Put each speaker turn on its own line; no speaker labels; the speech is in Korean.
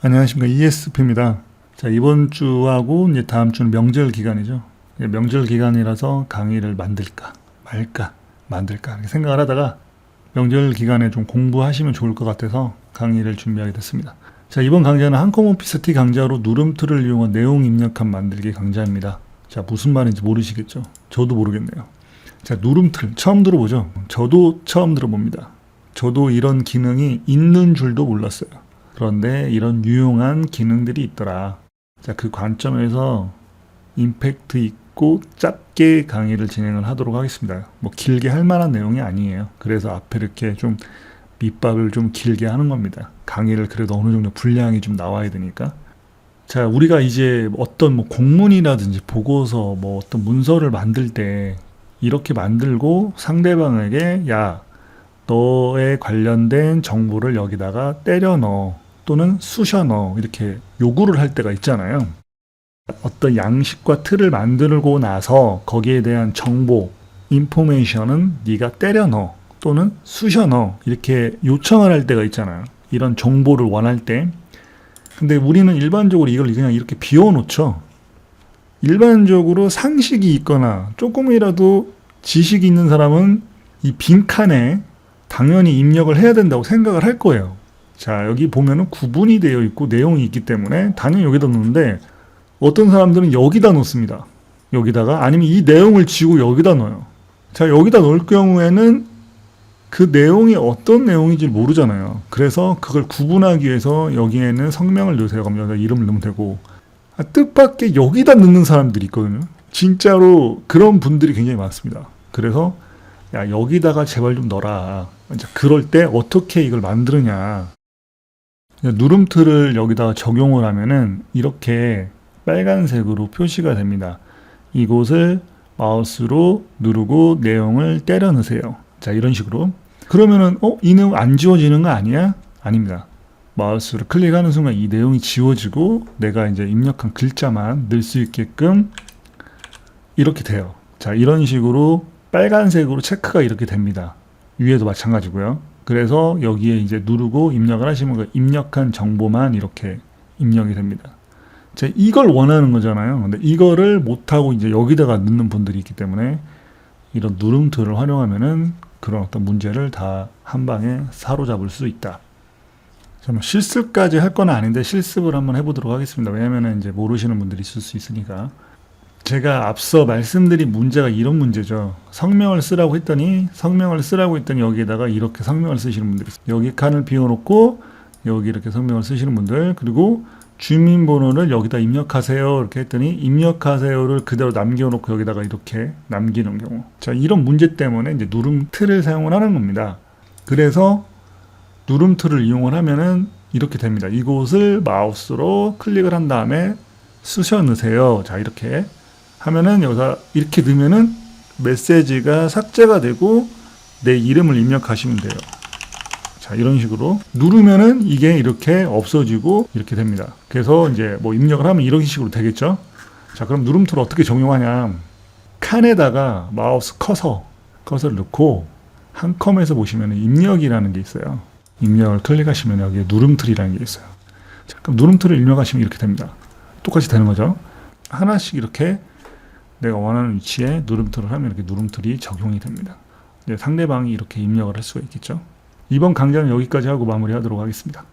안녕하십니까 ESP입니다. 자 이번 주하고 이제 다음 주는 명절 기간이죠. 예, 명절 기간이라서 강의를 만들까 말까 만들까 이렇게 생각을 하다가 명절 기간에 좀 공부하시면 좋을 것 같아서 강의를 준비하게 됐습니다. 자 이번 강좌는 한컴 오피스티 강좌로 누름틀을 이용한 내용 입력한 만들기 강좌입니다. 자 무슨 말인지 모르시겠죠? 저도 모르겠네요. 자 누름틀 처음 들어보죠? 저도 처음 들어봅니다. 저도 이런 기능이 있는 줄도 몰랐어요. 그런데 이런 유용한 기능들이 있더라. 자, 그 관점에서 임팩트 있고 짧게 강의를 진행을 하도록 하겠습니다. 뭐 길게 할 만한 내용이 아니에요. 그래서 앞에 이렇게 좀 밑밥을 좀 길게 하는 겁니다. 강의를 그래도 어느 정도 분량이 좀 나와야 되니까. 자, 우리가 이제 어떤 뭐 공문이라든지 보고서 뭐 어떤 문서를 만들 때 이렇게 만들고 상대방에게 야, 너에 관련된 정보를 여기다가 때려 넣어 또는 넣어 이렇게 요구를 할 때가 있잖아요. 어떤 양식과 틀을 만들고 나서 거기에 대한 정보, 인포메이션은 네가 때려 넣어 또는 쑤셔 넣어 이렇게 요청을 할 때가 있잖아요. 이런 정보를 원할 때. 근데 우리는 일반적으로 이걸 그냥 이렇게 비워놓죠. 일반적으로 상식이 있거나 조금이라도 지식이 있는 사람은 이 빈칸에 당연히 입력을 해야 된다고 생각을 할 거예요. 자, 여기 보면은 구분이 되어 있고 내용이 있기 때문에 당연히 여기다 넣는데 어떤 사람들은 여기다 넣습니다. 여기다가 아니면 이 내용을 지우고 여기다 넣어요. 자, 여기다 넣을 경우에는 그 내용이 어떤 내용인지 모르잖아요. 그래서 그걸 구분하기 위해서 여기에는 성명을 넣으세요. 그럼 여기다 이름을 넣으면 되고 아, 뜻밖의 여기다 넣는 사람들이 있거든요. 진짜로 그런 분들이 굉장히 많습니다. 그래서 야 여기다가 제발 좀 넣어라. 그럴 때 어떻게 이걸 만드느냐. 누름틀을 여기다가 적용을 하면은 이렇게 빨간색으로 표시가 됩니다. 이곳을 마우스로 누르고 내용을 때려 넣으세요. 자, 이런 식으로. 그러면은, 어, 이 내용 안 지워지는 거 아니야? 아닙니다. 마우스를 클릭하는 순간 이 내용이 지워지고 내가 이제 입력한 글자만 넣을 수 있게끔 이렇게 돼요. 자, 이런 식으로 빨간색으로 체크가 이렇게 됩니다. 위에도 마찬가지고요. 그래서 여기에 이제 누르고 입력을 하시면 그 입력한 정보만 이렇게 입력이 됩니다. 자, 이걸 원하는 거잖아요. 근데 이거를 못하고 이제 여기다가 넣는 분들이 있기 때문에 이런 누름틀을 활용하면은 그런 어떤 문제를 다 한 방에 사로잡을 수 있다. 자, 뭐 실습까지 할 건 아닌데 실습을 한번 해보도록 하겠습니다. 왜냐면은 이제 모르시는 분들이 있을 수 있으니까. 제가 앞서 말씀드린 문제가 이런 문제죠. 성명을 쓰라고 했더니 성명을 쓰라고 했더니 여기에다가 이렇게 성명을 쓰시는 분들이 있어요. 여기 칸을 비워놓고 여기 이렇게 성명을 쓰시는 분들 그리고 주민번호를 여기다 입력하세요 이렇게 했더니 입력하세요를 그대로 남겨놓고 여기다가 이렇게 남기는 경우 자 이런 문제 때문에 이제 누름틀을 사용을 하는 겁니다. 그래서 누름틀을 이용을 하면은 이렇게 됩니다. 이곳을 마우스로 클릭을 한 다음에 쑤셔 넣으세요. 자 이렇게 하면은 여기서 이렇게 넣으면은 메시지가 삭제가 되고 내 이름을 입력하시면 돼요. 자, 이런 식으로 누르면은 이게 이렇게 없어지고 이렇게 됩니다. 그래서 이제 뭐 입력을 하면 이런 식으로 되겠죠? 자, 그럼 누름툴 어떻게 적용하냐? 칸에다가 마우스 커서, 커서를 넣고 한 컴에서 보시면 입력이라는 게 있어요. 입력을 클릭하시면 여기에 누름틀이라는 게 있어요. 자, 그럼 누름틀을 입력하시면 이렇게 됩니다. 똑같이 되는 거죠. 하나씩 이렇게 내가 원하는 위치에 누름틀을 하면 이렇게 누름틀이 적용이 됩니다. 네, 상대방이 이렇게 입력을 할 수가 있겠죠. 이번 강좌는 여기까지 하고 마무리하도록 하겠습니다.